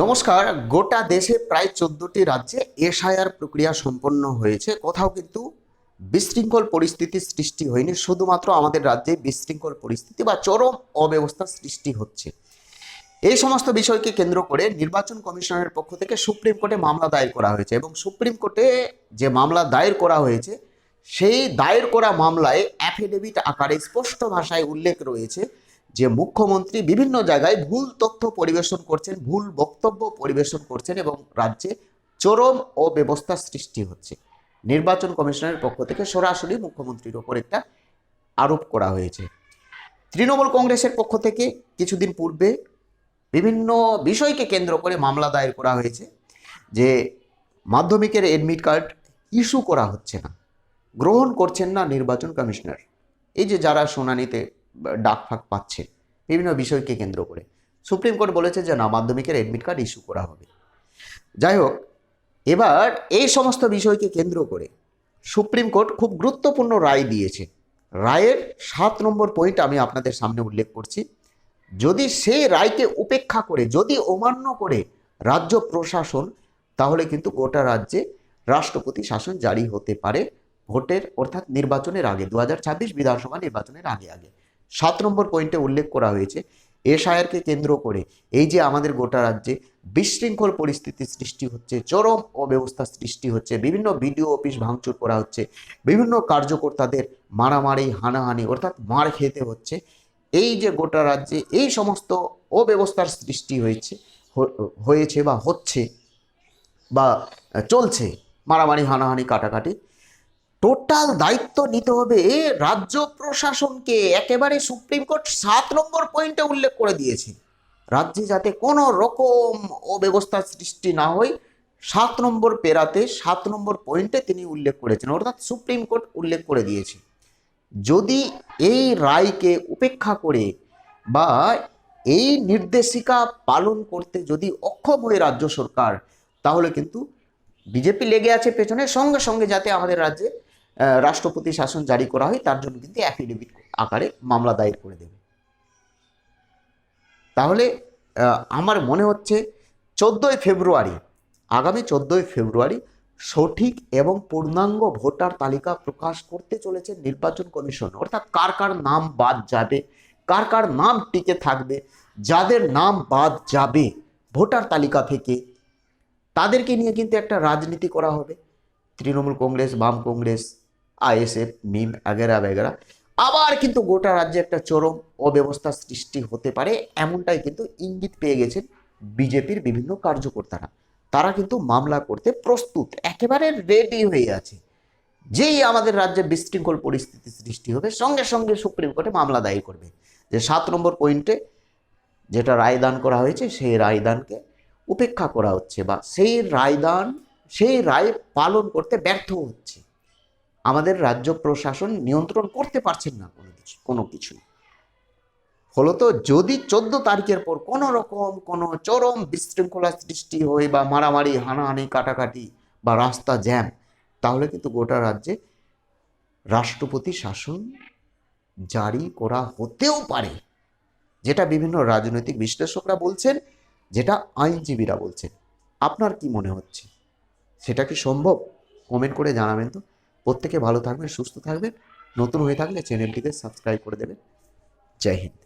নমস্কার, গোটা দেশে প্রায় চোদ্দটি রাজ্যে এসআইআর প্রক্রিয়া সম্পন্ন হয়েছে। কোথাও কিন্তু বিশৃঙ্খল পরিস্থিতির সৃষ্টি হয়নি, শুধুমাত্র আমাদের রাজ্যে বিশৃঙ্খল পরিস্থিতি বা চরম অব্যবস্থার সৃষ্টি হচ্ছে। এই সমস্ত বিষয়কে কেন্দ্র করে নির্বাচন কমিশনের পক্ষ থেকে সুপ্রিম কোর্টে মামলা দায়ের করা হয়েছে এবং সুপ্রিম কোর্টে যে মামলা দায়ের করা হয়েছে, সেই দায়ের করা মামলায় অ্যাফিডেভিট আকারে স্পষ্ট ভাষায় উল্লেখ রয়েছে যে মুখ্যমন্ত্রী বিভিন্ন জায়গায় ভুল তথ্য পরিবেশন করছেন, ভুল বক্তব্য পরিবেশন করছেন এবং রাজ্যে চরম ও ব্যবস্থার সৃষ্টি হচ্ছে। নির্বাচন কমিশনের পক্ষ থেকে সরাসরি মুখ্যমন্ত্রীর ওপর একটা আরোপ করা হয়েছে। তৃণমূল কংগ্রেসের পক্ষ থেকে কিছুদিন পূর্বে বিভিন্ন বিষয়কে কেন্দ্র করে মামলা দায়ের করা হয়েছে যে মাধ্যমিকের এডমিট কার্ড ইস্যু করা হচ্ছে না, গ্রহণ করছেন না নির্বাচন কমিশনার। এই যে যারা শুনানিতে ডাক ফাঁক পাচ্ছে বিভিন্ন বিষয়কে কেন্দ্র করে। সুপ্রিম কোর্ট বলেছে যে না, মাধ্যমিকের এডমিট কার্ড ইস্যু করা হবে। যাই হোক, এবার এই সমস্ত বিষয়কে কেন্দ্র করে সুপ্রিম কোর্ট খুব গুরুত্বপূর্ণ রায় দিয়েছে। রায়ের সাত নম্বর পয়েন্ট আমি আপনাদের সামনে উল্লেখ করছি। যদি সেই রায়কে উপেক্ষা করে, যদি অমান্য করে রাজ্য প্রশাসন, তাহলে কিন্তু গোটা রাজ্যে রাষ্ট্রপতি শাসন জারি হতে পারে ভোটের, অর্থাৎ নির্বাচনের আগে দু হাজার ছাব্বিশ বিধানসভা নির্বাচনের আগে আগে। সাত নম্বর পয়েন্টে উল্লেখ করা হয়েছে, এসআইআরকে কেন্দ্র করে এই যে আমাদের গোটা রাজ্যে বিশৃঙ্খল পরিস্থিতির সৃষ্টি হচ্ছে, চরম অব্যবস্থা সৃষ্টি হচ্ছে, বিভিন্ন বিডিও অফিস ভাঙচুর করা হচ্ছে, বিভিন্ন কার্যকর্তাদের মারামারি, হানাহানি অর্থাৎ মার খেতে হচ্ছে। এই যে গোটা রাজ্যে এই সমস্ত অব্যবস্থার সৃষ্টি হয়েছে হয়েছে বা হচ্ছে বা চলছে মারামারি, হানাহানি, কাটাকাটি টোটাল দায়িত্ব নিতে হবে রাজ্য প্রশাসনকে। একেবারে সুপ্রিম কোর্ট সাত নম্বর পয়েন্টে উল্লেখ করে দিয়েছে। রাজ্যে যাতে কোনো রকম অব্যবস্থার সৃষ্টি না হয়, সাত নম্বর পেরাতে সাত নম্বর পয়েন্টে তিনি উল্লেখ করেছেন, অর্থাৎ সুপ্রিম কোর্ট উল্লেখ করে দিয়েছে। যদি এই রায়কে উপেক্ষা করে বা এই নির্দেশিকা পালন করতে যদি অক্ষম হয় রাজ্য সরকার, তাহলে কিন্তু বিজেপি লেগে আছে পেছনে। সঙ্গে সঙ্গে যাতে আমাদের রাজ্যে রাষ্ট্রপতি শাসন জারি করা হয়, তার জন্য কিন্তু অ্যাফিডেভিট আকারে মামলা দায়ের করে দেবে। তাহলে আমার মনে হচ্ছে চোদ্দোই ফেব্রুয়ারি, আগামী চোদ্দোই ফেব্রুয়ারি সঠিক এবং পূর্ণাঙ্গ ভোটার তালিকা প্রকাশ করতে চলেছে নির্বাচন কমিশন। অর্থাৎ কার কার নাম বাদ যাবে, কার কার নাম টিকে থাকবে, যাদের নাম বাদ যাবে ভোটার তালিকা থেকে, তাদেরকে নিয়ে কিন্তু একটা রাজনীতি করা হবে। তৃণমূল কংগ্রেস, বাম কংগ্রেস আইএসএফ, মিম, আগেরা, বেগেরা। আবার কিন্তু গোটা রাজ্যে একটা চরম অব্যবস্থা সৃষ্টি হতে পারে, এমনটাই কিন্তু ইঙ্গিত পেয়ে গেছেন বিজেপির বিভিন্ন কার্যকর্তারা। তারা কিন্তু মামলা করতে প্রস্তুত, একেবারে রেডি হয়ে আছে। যেই আমাদের রাজ্যে বিশৃঙ্খল পরিস্থিতি সৃষ্টি হবে, সঙ্গে সঙ্গে সুপ্রিম কোর্টে মামলা দায়ী করবে। যে সাত নম্বর পয়েন্টে যেটা রায়দান করা হয়েছে, সেই রায়দানকে উপেক্ষা করা হচ্ছে বা সেই রায়দান, সেই রায় পালন করতে ব্যর্থ হচ্ছে। আমাদের রাজ্য প্রশাসন নিয়ন্ত্রণ করতে পারছেন না কোনো কিছু কোনো কিছু ফলত যদি চোদ্দ তারিখের পর কোনো রকম কোনো চরম বিশৃঙ্খলা সৃষ্টি হয় বা মারামারি, হানাহানি, কাটাকাটি বা রাস্তা জ্যাম, তাহলে কিন্তু গোটা রাজ্যে রাষ্ট্রপতি শাসন জারি করা হতেও পারে। যেটা বিভিন্ন রাজনৈতিক বিশ্লেষকরা বলছেন, যেটা আইনজীবীরা বলছেন। আপনার কি মনে হচ্ছে? সেটা কি সম্ভব? কমেন্ট করে জানাবেন তো। প্রত্যেকে ভালো থাকবেন সুস্থ থাকবেন। নতুন হয়ে থাকলে চ্যানেলটিকে সাবস্ক্রাইব করে দেবেন। জয় হিন্দ।